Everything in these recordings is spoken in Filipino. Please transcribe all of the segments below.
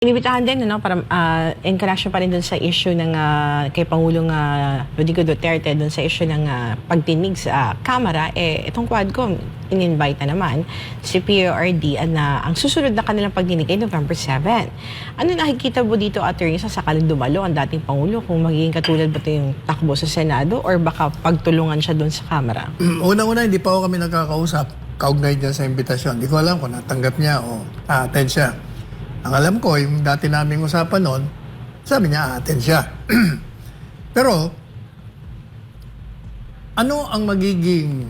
Inibitahan din ano para uh, in connection pa rin dun sa issue ng ah, kay Pangulong uh, Rodrigo Duterte dun sa issue ng ah, pagtinig sa kamera eh itong Quadcom in-invite na naman si PRD na ang susunod na kanilang pagdinig ay November 7. Ano nakikita mo dito attorney sa sakaling dumalo ang dating Pangulo kung magiging katulad ba ito yung takbo sa Senado or baka pagtulungan siya dun sa kamera? Unang-una, hindi pa ako kami nagkakausap kaugnay dyan sa imbitasyon. Hindi ko alam kung natanggap niya o a-attend siya. Ang alam ko, yung dati naming usapan noon, sabi niya a-attend siya. Pero, ano ang magiging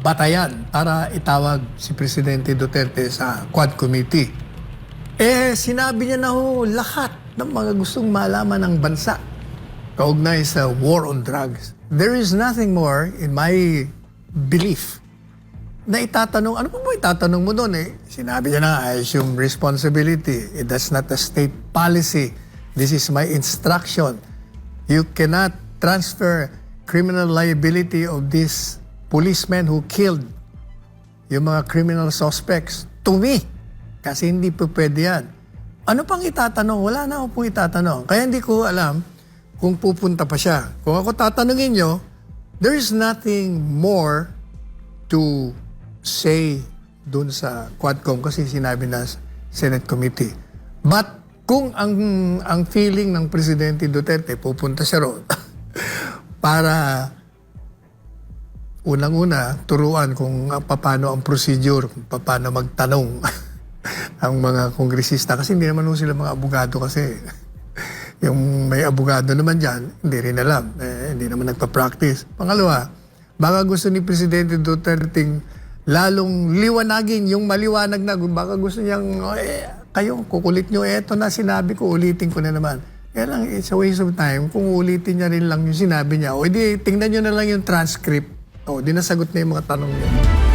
batayan para itawag si Presidente Duterte sa Quad Committee? Eh, sinabi niya na ho lahat ng mga gustong malaman ng bansa kaugnay sa war on drugs. There is nothing more, in my belief, na itatanong, ano pa ba itatanong mo doon eh? Sinabi niya na, I assume responsibility. Eh, That's not a state policy. This is my instruction. You cannot transfer criminal liability of these policemen who killed yung mga criminal suspects to me. Kasi hindi po pwede yan. Ano pang itatanong? Wala na ako pong itatanong. Kaya hindi ko alam kung pupunta pa siya. Kung ako tatanungin nyo, there is nothing more to say dun sa Quadcom kasi sinabi na Senate Committee. But kung ang ang feeling ng Presidente Duterte pupunta siya roon para unang-una turuan kung paano ang procedure, paano magtanong ang mga kongresista kasi hindi naman sila mga abogado kasi yung may abogado naman dyan, hindi rin alam. Eh, hindi naman nagpa-practice. Pangalawa, baka gusto ni Presidente Duterte lalong liwanagin yung maliwanag na. Baka gusto niyang, "Oh, eh, kayo, kukulit nyo, eto na sinabi ko, ulitin ko na naman. Kaya lang, it's a waste of time kung ulitin niya rin lang yung sinabi niya. O edi, tingnan nyo na lang yung transcript. O, di nasagot na yung mga tanong niya.